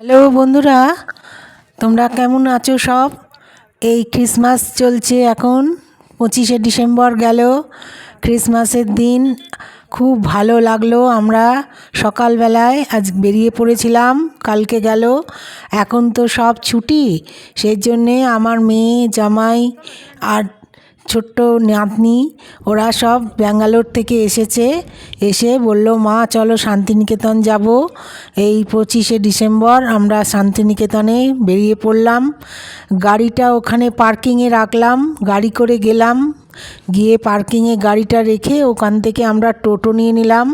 Hello বন্ধুরা, তোমরা কেমন আছো সব? এই ক্রিসমাস চলছে এখন, পঁচিশে ডিসেম্বর গেল। ক্রিসমাসের দিন খুব ভালো লাগল আমরা সকালবেলায়, আজ বেরিয়ে পড়েছিলাম, কালকে গেল। এখন তো সব ছুটি, সেই জন্যে আমার মেয়ে, জামাই আর ছোট্ট নাতনি, ওরা সব ব্যাঙ্গালোর থেকে এসেছে, এসে বলল, মা, চলো শান্তিনিকেতন যাব। এই পঁচিশে ডিসেম্বর আমরা শান্তিনিকেতনে বেরিয়ে পড়লাম। গাড়িটা ওখানে পার্কিংয়ে রাখলাম, গাড়ি করে গেলাম। গিয়ে পার্কিংয়ে গাড়িটা রেখে ওখান থেকে আমরা টোটো নিয়ে নিলাম।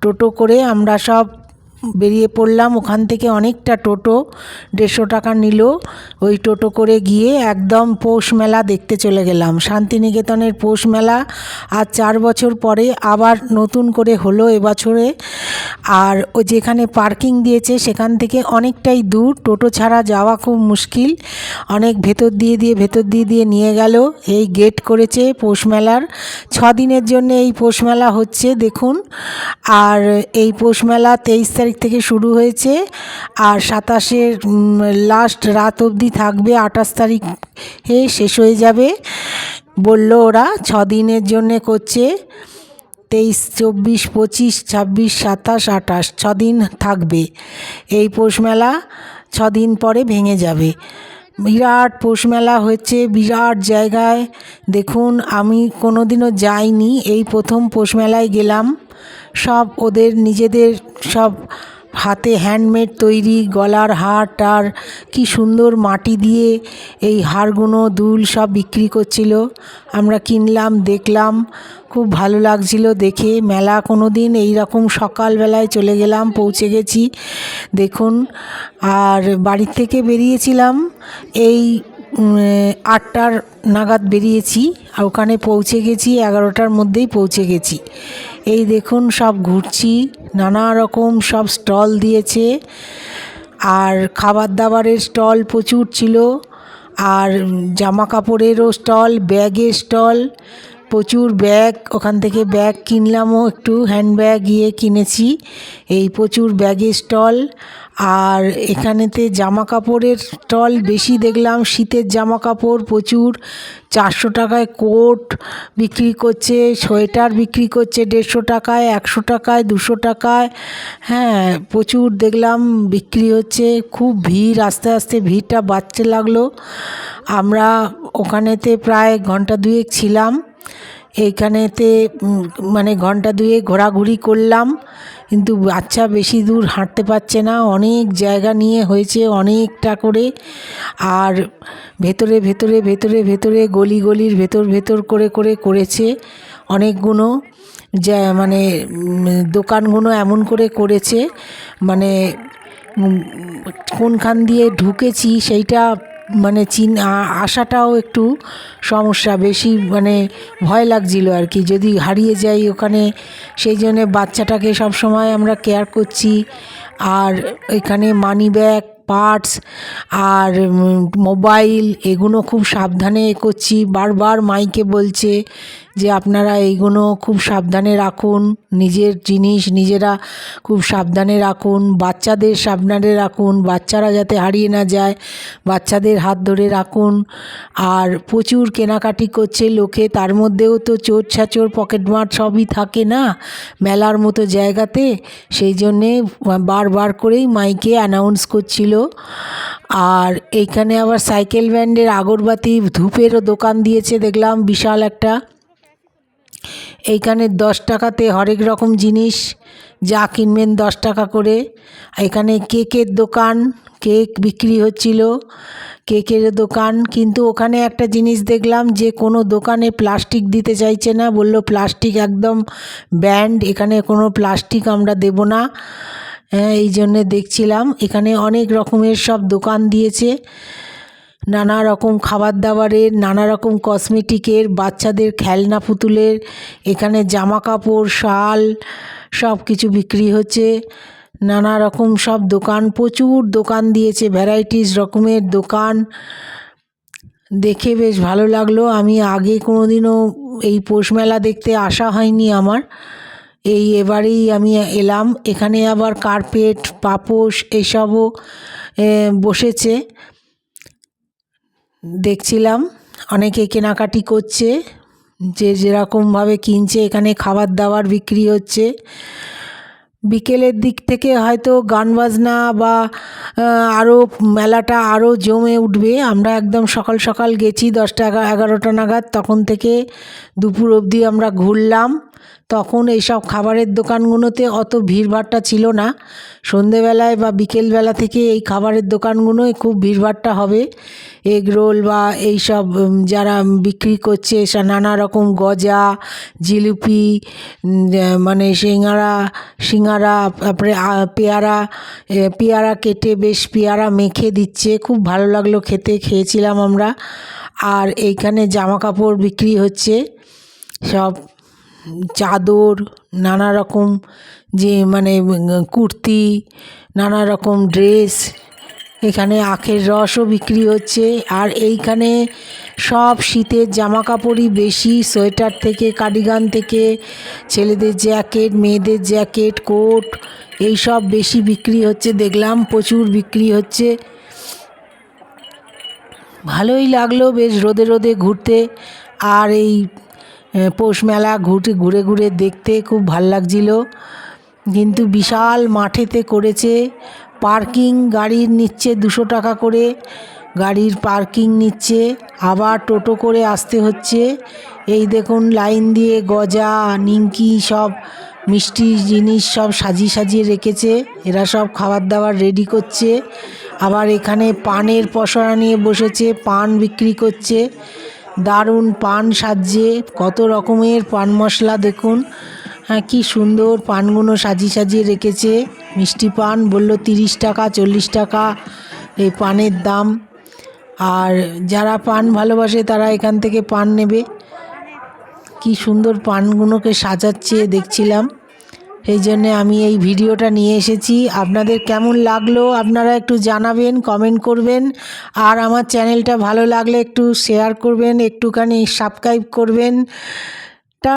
টোটো করে আমরা সব বেরিয়ে পড়লাম। ওখান থেকে অনেকটা টোটো, দেড়শো টাকা নিল। ওই টোটো করে গিয়ে একদম পৌষ মেলা দেখতে চলে গেলাম। শান্তিনিকেতনের পৌষ মেলা আর চার বছর পরে আবার নতুন করে হলো এবছরে আর ও যেখানে পার্কিং দিয়েছে সেখান থেকে অনেকটাই দূর। টোটো ছাড়া যাওয়া খুব মুশকিল। অনেক ভেতর দিয়ে দিয়ে, ভেতর দিয়ে দিয়ে নিয়ে গেল। এই গেট করেছে পৌষ মেলার। ছ দিনের জন্য এই পৌষ মেলা হচ্ছে, দেখুন। আর এই পৌষ মেলা তেইশ তারিখ থেকে শুরু হয়েছে। আর সাতাশের লাস্ট রাত অবধি থাকবে, আঠাশ তারিখে শেষ হয়ে যাবে, বলল ওরা। ছ দিনের জন্যে করছে। তেইশ, চব্বিশ, পঁচিশ, ছাব্বিশ, সাতাশ, আঠাশ, ছদিন থাকবে। এই পৌষ মেলা ছদিন পরে ভেঙে যাবে। বিরাট পৌষ মেলা হচ্ছে বিরাট জায়গায়। দেখুন, আমি কোনোদিনও যাইনি। এই প্রথম পৌষ মেলায় গেলাম। সব ওদের নিজেদের সব হাতে হ্যান্ডমেড তৈরি, গলার হার, টার, কি সুন্দর মাটি দিয়ে এই হারগুলো দুল সব বিক্রি করছিল। আমরা কিনলাম, দেখলাম, খুব ভালো লাগছিল দেখে। মেলা কোনো দিন এইরকম সকালবেলায় চলে গেলাম, পৌঁছে গেছি, দেখুন। আর বাড়ির থেকে বেরিয়েছিলাম, এই আটটার নাগাদ বেরিয়েছি আর ওখানে পৌঁছে গেছি, এগারোটার মধ্যেই পৌঁছে গেছি। এই দেখুন সব ঘুরছি, নানা রকম সব স্টল দিয়েছে আর খাবার দাবারের স্টল প্রচুর ছিল আর জামা কাপড়েরও স্টল, ব্যাগের স্টল প্রচুর ব্যাগ, ওখান থেকে ব্যাগ কিনলামও, একটু হ্যান্ডব্যাগ গিয়ে কিনেছি। এই প্রচুর ব্যাগের স্টল, আর এখানেতে জামা কাপড়ের স্টল বেশি দেখলাম, শীতের জামা কাপড় প্রচুর, চারশো টাকায় কোট বিক্রি করছে, সোয়েটার বিক্রি করছে দেড়শো টাকায়, একশো টাকায়, দুশো টাকায় হ্যাঁ প্রচুর দেখলাম বিক্রি হচ্ছে, খুব ভিড়, আস্তে আস্তে ভিড়টা বাড়তে লাগল। আমরা ওখানেতে প্রায় ঘণ্টা দুয়েক ছিলাম। এইখানেতে মানে ঘণ্টা দুয়ে ঘোরাঘুরি করলাম, কিন্তু বাচ্চা বেশি দূর হাঁটতে পারছে না, অনেক জায়গা নিয়ে হয়েছে অনেকটা করে, আর ভেতরে ভেতরে ভেতরে ভেতরে, গলি গলির ভেতর ভেতর করে করে করেছে অনেকগুলো যা মানে দোকানগুলো এমন করে করেছে মানে কোনখান দিয়ে ঢুকেছি সেইটা মানে চিন আসাটাও একটু সমস্যা, বেশি মানে ভয় লাগছিল আর কি। যদি হারিয়ে যাই ওখানে, সেই জন্যে বাচ্চাটাকে সব সময় আমরা কেয়ার করছি। আর এখানে মানি ব্যাগ পার্টস আর মোবাইল এগুলো খুব সাবধানে করছি। বারবার মাইকে বলছে যে আপনারা এইগুলো খুব সাবধানে রাখুন, নিজের জিনিস নিজেরা খুব সাবধানে রাখুন, বাচ্চাদের সাবধানে রাখুন, বাচ্চারা যাতে হারিয়ে না যায়, বাচ্চাদের হাত ধরে রাখুন। আর প্রচুর কেনাকাটি করছে লোকে, তার মধ্যেও তো চোর ছাচোর পকেটমার সবই থাকে না মেলার মতো জায়গাতে। সেই জন্যে বারবার করেই মাইকে অ্যানাউন্স করছিল। আর এইখানে আবার সাইকেল ব্যান্ডের আগরবাতি, ধূপেরও দোকান দিয়েছে, দেখলাম বিশাল একটা। এইখানে দশ টাকাতে হরেক রকম জিনিস যা কিনবেন দশ টাকা করে। এখানে কেকের দোকান, কেক বিক্রি হচ্ছিল, কেকের দোকান। কিন্তু ওখানে একটা জিনিস দেখলাম যে কোনো দোকানে প্লাস্টিক দিতে চাইছে না, বলল প্লাস্টিক একদম ব্যান্ড, এখানে কোনো প্লাস্টিক আমরা দেব না। হ্যাঁ এই জন্যে দেখছিলাম। এখানে অনেক রকমের সব দোকান দিয়েছে। নানা রকম খাবার দাবারের নানা রকম কসমেটিকের বাচ্চাদের খেলনা পুতুলের, এখানে জামা কাপড় শাল সব কিছু বিক্রি হচ্ছে। নানা রকম সব দোকান, প্রচুর দোকান দিয়েছে ভ্যারাইটিস রকমের দোকান। দেখে বেশ ভালো লাগল। আমি আগে কোনো দিনও এই পৌষ মেলা দেখতে আসা হয়নি আমার। এই এবারেই আমি এলাম। এখানে আবার কার্পেট পাপোশ এসবও বসেছে। দেখছিলাম, অনেকে কেনাকাটি করছে, যে যেরকমভাবে কিনছে, এখানে খাবার দাবার বিক্রি হচ্ছে। বিকেলের দিক থেকে হয়তো গান বাজনা বা আরও মেলাটা আরও জমে উঠবে। আমরা একদম সকাল সকাল গেছি, দশটা এগা- এগারোটা নাগাদ, তখন থেকে দুপুর অবধি আমরা ঘুরলাম। তখন এইসব খাবারের দোকানগুলোতে অত ভিড়ভাট্টা ছিল না। সন্ধেবেলায় বা বিকেলবেলা থেকে এই খাবারের দোকানগুলোয় খুব ভিড়ভাট্টা হবে। এগ রোল বা এইসব যারা বিক্রি করছে নানা রকম গজা, জিলিপি মানে সিঙ্গারা সিঙ্গারা, তারপরে পেয়ারা পেয়ারা কেটে বেশ পেয়ারা মেখে দিচ্ছে। খুব ভালো লাগল খেতে, খেয়েছিলাম আমরা। আর এইখানে জামা কাপড় বিক্রি হচ্ছে। সব চাদর, নানা রকম যে মানে কুর্তি, নানা রকম ড্রেস, এখানে আখের রসও বিক্রি হচ্ছে। আর এইখানে সব শীতের জামা কাপড়ই বেশি, সোয়েটার থেকে, কার্ডিগান থেকে, ছেলেদের জ্যাকেট, মেয়েদের জ্যাকেট, কোট এই সব বেশি বিক্রি হচ্ছে। দেখলাম প্রচুর বিক্রি হচ্ছে। ভালোই লাগল বেশ রোদে রোদে ঘুরতে। আর এই পৌষ মেলা ঘুরতে, ঘুরে ঘুরে দেখতে খুব ভালো লাগছিল। কিন্তু বিশাল মাঠেতে করেছে পার্কিং গাড়ির নিচ্ছে দুশো টাকা করে, গাড়ির পার্কিং নিচ্ছে, আবার টোটো করে আসতে হচ্ছে। এই দেখুন, লাইন দিয়ে গজা, নিমকি সব মিষ্টি জিনিস সব সাজিয়ে সাজিয়ে রেখেছে। এরা সব খাবার দাবার রেডি করছে। আবার এখানে পানের পসরা নিয়ে বসেছে, পান বিক্রি করছে। দারুণ পান সাজিয়ে, কত রকমের পান মশলা দেখুন। হ্যাঁ কি সুন্দর পানগুলো সাজিয়ে সাজিয়ে রেখেছে। মিষ্টি পান বলল তিরিশ টাকা, চল্লিশ টাকা এই পানের দাম। আর যারা পান ভালোবাসে তারা এখান থেকে পান নেবে। কি সুন্দর পানগুলোকে সাজাচ্ছে, দেখছিলাম। সেই জন্যে আমি এই ভিডিওটা নিয়ে এসেছি। আপনাদের কেমন লাগল আপনারা একটু জানাবেন কমেন্ট করবেন। আর আমার চ্যানেলটা ভালো লাগলে একটু শেয়ার করবেন, একটুখানি সাবস্ক্রাইব করবেন।